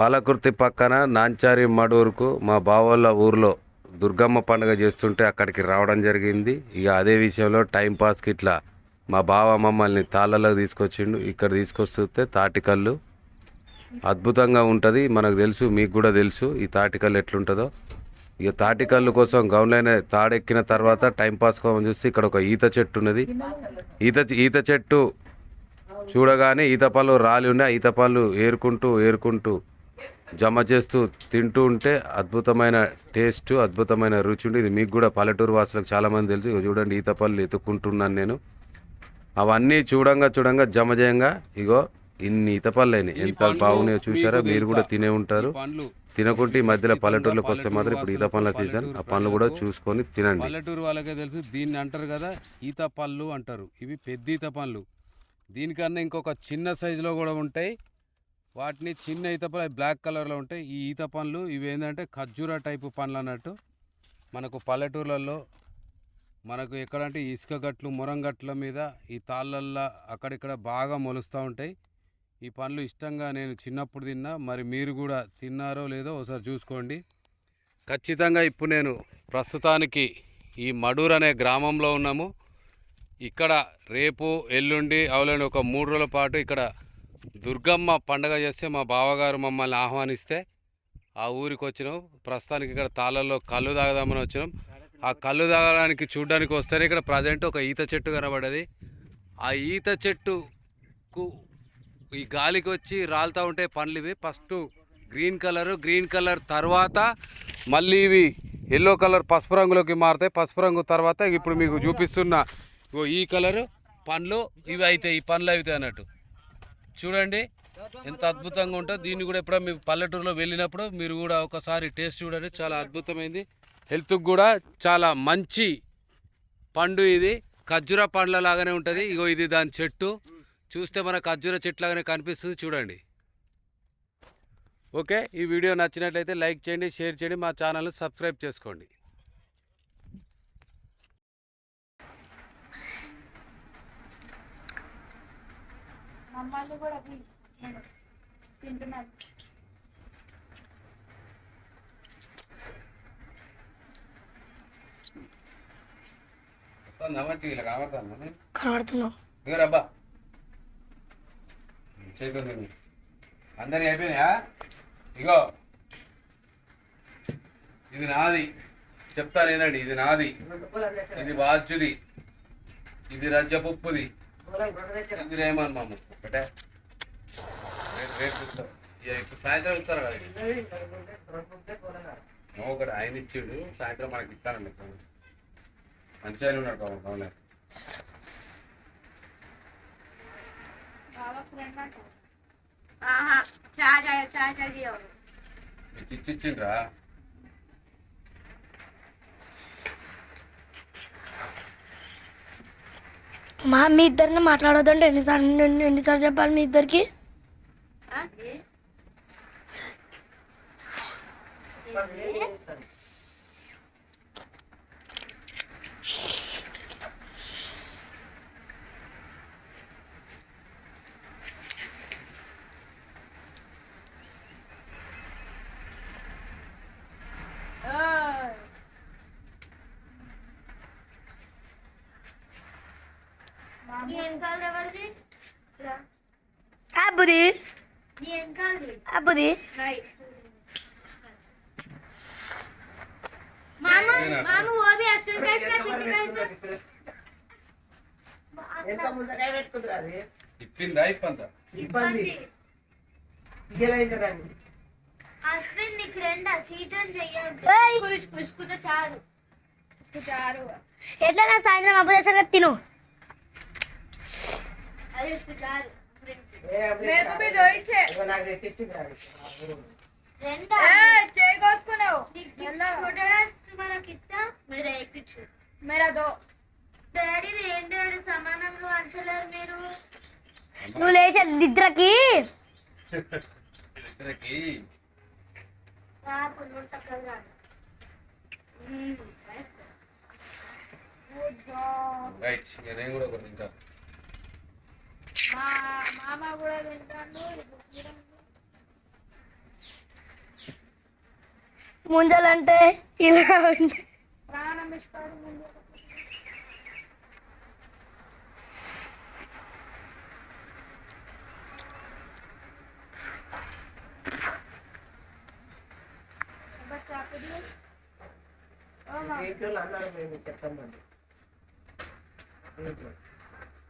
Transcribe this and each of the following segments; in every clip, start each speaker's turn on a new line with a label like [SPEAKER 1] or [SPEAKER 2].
[SPEAKER 1] పాలకుర్తి పక్కన నాంచారి మడూరుకు మా బావోళ్ళ ఊర్లో దుర్గమ్మ పండుగ చేస్తుంటే అక్కడికి రావడం జరిగింది. ఇక అదే విషయంలో టైం పాస్కి ఇట్లా మా బావ మమ్మల్ని తాళ్ళలోకి తీసుకొచ్చిండు. ఇక్కడ తీసుకొస్తే తాటికల్లు అద్భుతంగా ఉంటుంది. మనకు తెలుసు మీకు కూడా తెలుసు ఈ తాటికల్లు ఎట్లుంటుందో. ఇక తాటికల్లు కోసం గౌన్లైన తాడెక్కిన తర్వాత టైం పాస్ కోసం చూస్తే ఇక్కడ ఒక ఈత చెట్టు ఉన్నది. ఈత ఈత చెట్టు చూడగానే ఈత పళ్ళు రాలి ఉన్నాయి. ఈత పళ్ళు ఏరుకుంటూ ఏరుకుంటూ జమ చేస్తూ తింటూ ఉంటే అద్భుతమైన టేస్ట్ అద్భుతమైన రుచి ఉంది ఇది మీకు కూడా పల్లెటూరు వాసులకు చాలా మంది తెలుసు. చూడండి ఈత పళ్ళు ఎత్తుకుంటున్నాను నేను. అవన్నీ చూడంగా చూడంగా జమ చేయంగా. ఇగో ఇన్ని ఈత పళ్ళు అయినాయి ఎంత బాగున్నాయో చూసారా మీరు కూడా? తినే ఉంటారు. తినకుంటే ఈ మధ్యలో పల్లెటూర్లకు వస్తే మాత్రం ఇప్పుడు ఈత పండ్ల సీజన్. ఆ పండ్లు కూడా చూసుకొని తినండి.
[SPEAKER 2] పల్లెటూరు వాళ్ళకే తెలుసు. దీన్ని అంటారు కదా ఈత పళ్ళు అంటారు. ఇవి పెద్ద ఈత పండ్లు దీనికన్నా ఇంకొక చిన్న సైజులో కూడా ఉంటాయి. వాటిని చిన్న ఈత అవి బ్లాక్ కలర్లో ఉంటాయి. ఈ ఈత పండ్లు ఇవి ఏంటంటే ఖర్జూర టైపు పండ్లు అన్నట్టు. మనకు పల్లెటూర్లలో మనకు ఎక్కడంటే ఇసుక గట్లు మురంగట్ల మీద ఈ తాళ్ళల్లో అక్కడిక్కడ బాగా మొలుస్తూ ఉంటాయి. ఈ పండ్లు ఇష్టంగా నేను చిన్నప్పుడు తిన్నా. మరి మీరు కూడా తిన్నారో లేదో ఒకసారి చూసుకోండి. ఖచ్చితంగా ఇప్పుడు నేను ప్రస్తుతానికి ఈ మడూర్ అనే గ్రామంలో ఉన్నాము. ఇక్కడ రేపు ఎల్లుండి అవులని ఒక మూడు రోజుల పాటు ఇక్కడ దుర్గమ్మ పండగ చేస్తే మా బావగారు మమ్మల్ని ఆహ్వానిస్తే ఆ ఊరికి వచ్చినాం. ప్రస్తుతానికి ఇక్కడ తాళల్లో కళ్ళు తాగదామని వచ్చినాం. ఆ కళ్ళు తాగడానికి చూడడానికి వస్తేనే ఇక్కడ ప్రజెంట్ ఒక ఈత చెట్టు కనబడేది. ఆ ఈత చెట్టుకు ఈ గాలికి వచ్చి రాలుతూ ఉంటే పండ్లు ఇవి first green colour green colour తర్వాత మళ్ళీ ఇవి ఎల్లో కలర్ పసుపు రంగులోకి మారుతాయి. పసుపు రంగు తర్వాత ఇప్పుడు మీకు చూపిస్తున్న ఈ కలరు పండ్లు ఇవి అవుతాయి ఈ పండ్లు అవుతాయి అన్నట్టు. చూడండి. ఎంత అద్భుతంగా ఉంటుందో. దీన్ని కూడా ఎప్పుడో మీ పల్లెటూరులో వెళ్ళినప్పుడు మీరు కూడా ఒకసారి టేస్ట్ చూడండి. చాలా అద్భుతమైంది. హెల్త్కి కూడా చాలా మంచి పండు ఇది. ఖర్జూర పండ్ల లాగానే ఉంటుంది. ఇగో ఇది దాని చెట్టు. చూస్తే మన ఖర్జూర చెట్టు లాగానే కనిపిస్తుంది. చూడండి. ఓకే. ఈ వీడియో నచ్చినట్లయితే లైక్ చేయండి షేర్ చేయండి. మా ఛానల్ సబ్స్క్రైబ్ చేసుకోండి.
[SPEAKER 3] మమ్మల్ని కూడా పి- నేను తింటున్నాను.
[SPEAKER 4] కనబడుతున్నావు
[SPEAKER 1] అందరి అయిపోయినాయా? ఇగో ఇది నాది. చెప్తాను ఏనండి ఇది నాది. ఇది బాధ్యుది. ఇది రజ్జపప్పుది ఇది రేమన్ మామ ఒకటే. రేపు ఇప్పుడు సాయంత్రం ఇస్తారు కదా ఒకటి ఆయన ఇచ్చాడు. సాయంత్రం మనకి ఇస్తానండి మంచి ఆయన ఉన్నాడు
[SPEAKER 3] చాయ్ చేయవు
[SPEAKER 1] ఇచ్చి ఇచ్చి ఇచ్చిండ్రా?
[SPEAKER 4] మా మీ ఇద్దరిని మాట్లాడొద్దంటే ఎన్నిసార్లు ఎన్నిసార్లు చెప్పాలి మీ ఇద్దరికి?
[SPEAKER 5] ఇబ్బంది ఇయ్యలేదురండి
[SPEAKER 3] అశ్విన్ నీకు రెండా. కుష్ కుష్కుతో చాలు చారు
[SPEAKER 4] ఎట్లా నా సాయంత్రం అబ్బు తెచ్చారు తిను
[SPEAKER 5] నాకు
[SPEAKER 3] తెచ్చి
[SPEAKER 6] మీరు
[SPEAKER 4] నువ్వు లేచే నిద్రకి.
[SPEAKER 1] నిద్రకి.
[SPEAKER 6] మా మామ కూడా తింటాడు ఇప్పుడు
[SPEAKER 4] ముంజలంటే ఇలా ఉంటాయి
[SPEAKER 6] ప్రాణం ఇస్తాడు ముందు బచ్చా పిడి ఓ మా బాలేదు కదా ఓ మామ ఒక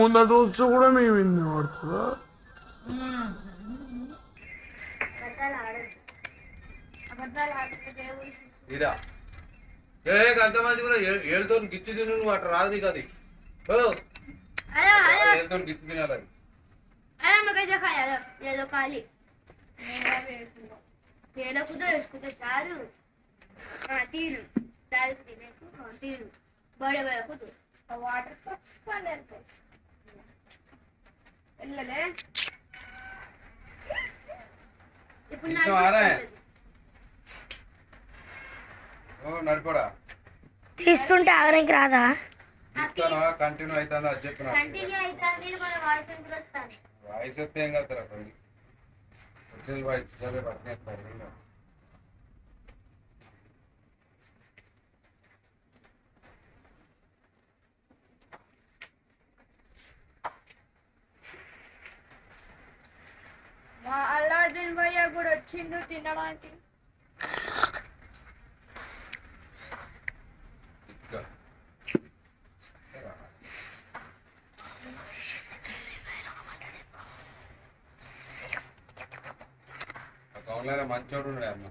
[SPEAKER 7] ముందటి వచ్చి కూడా మేము ఇన్ని పడుతుందా
[SPEAKER 6] అబద్ధాలు ఆడదు అబద్ధాలు ఆడితే దేవుడు శిక్ష
[SPEAKER 1] ఇరా. ఏ అంత మంచి కూడా ఏళ్ళతో గిచ్చి తిను నువ్వు అట్లా రాదు నీకు అది. ఓ.
[SPEAKER 3] అయ్యో అయ్యో.
[SPEAKER 1] ఏళ్ళతో గిచ్చి తినాలి
[SPEAKER 3] ఏదో ఏదో కుదో వేసుకుంటే చాలు. దానికి తినేకు బడే బడే కుదు
[SPEAKER 6] ఆ వాటర్ సస్పెండ్ అయిపోయి
[SPEAKER 3] ఇప్పుడు
[SPEAKER 1] నడిపోడా
[SPEAKER 4] తీస్తుంటే ఆగడానికి రాదా?
[SPEAKER 1] కంటిన్యూ అవుతుంది? అది చెప్పిన.
[SPEAKER 3] కంటిన్యూ అవుతుంది మన వాయిస్ ఎందుకు వస్తాను.
[SPEAKER 1] వాయిస్ వస్తే ఏం కదా ఒరిజినల్ వాయిస్ కానీ పట్టినేస్తారు
[SPEAKER 6] మా అల్లాదిన్ భయ్య కూడా వచ్చిండు తినడానికి.
[SPEAKER 1] మంచోడు అమ్మ.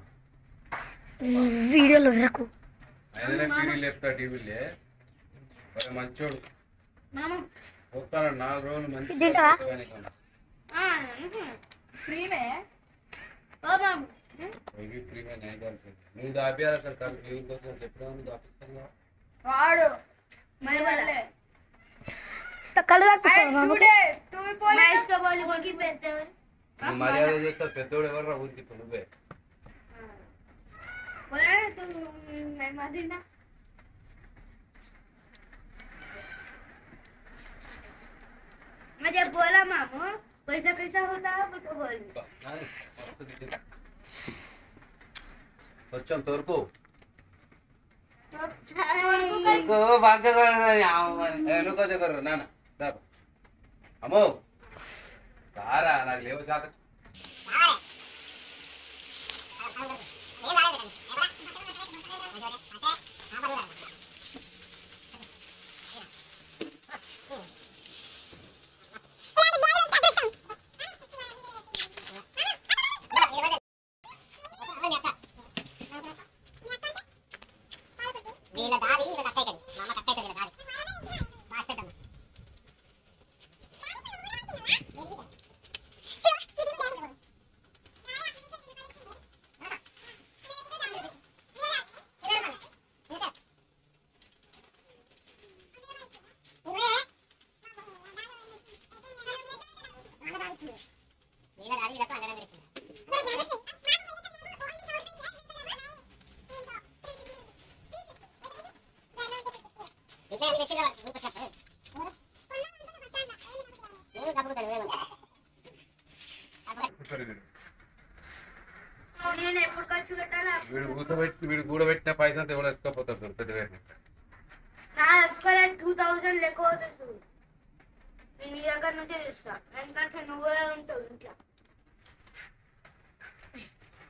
[SPEAKER 4] వీడియోలో నాకు
[SPEAKER 1] మంచోడు.
[SPEAKER 3] మామ.
[SPEAKER 1] వస్తాను నాలుగు రోజులు మంచి
[SPEAKER 4] తింటావా?
[SPEAKER 3] ఆ, ఉహు.
[SPEAKER 6] ఫ్రీమే
[SPEAKER 3] ఓ మామ
[SPEAKER 1] ఇవి ప్రీమియం నైన్ కలిసి నువ్వు దాపియాలి అసలు కాదు టీవీ కోసం చెప్పినా నువ్వు దాపిస్తాను కదా.
[SPEAKER 6] వాడు
[SPEAKER 3] మరి వాళ్ళ
[SPEAKER 4] కళ్ళు తక్కువ
[SPEAKER 6] చూడే తూయిపోలే
[SPEAKER 3] మహేష్ తో బోలి కొనికి పెద్దామని
[SPEAKER 1] నువ్వు మర్యాద చేస్తా పెద్దోడు ఎవరు ఊరికి ఇప్పుడు నువ్వే
[SPEAKER 3] बोला ना तू पैसा कैसा होता है बोलते बोल
[SPEAKER 1] बच्चन तोर को को भाग्य कर नको ते कर
[SPEAKER 8] ना ना दाब अमो तारा लागले हो जात Thank you. వీళ్ళ దారి వీళ్ళకు అండడం పెడుతుంది విషయాలు తెచ్చిగా గుర్తొచ్చారు నేను తప్పుతాను నేను
[SPEAKER 3] నేను ఎప్పుడు ఖర్చు పెట్టాలా
[SPEAKER 1] వీడు కూర్చోబెట్టి వీడు కూడబెట్టిన పైసలు ఎవడో ఎత్తుకపోతాడు చూడు పెద్ద వేరే
[SPEAKER 3] నా దగ్గర టూ థౌజండ్ లెక్క అవుతుంది చూడు నేను నీ దగ్గర నుంచే చూస్తా. ఎందుకంటే నువ్వే ఉంటావు ఇంట్లో.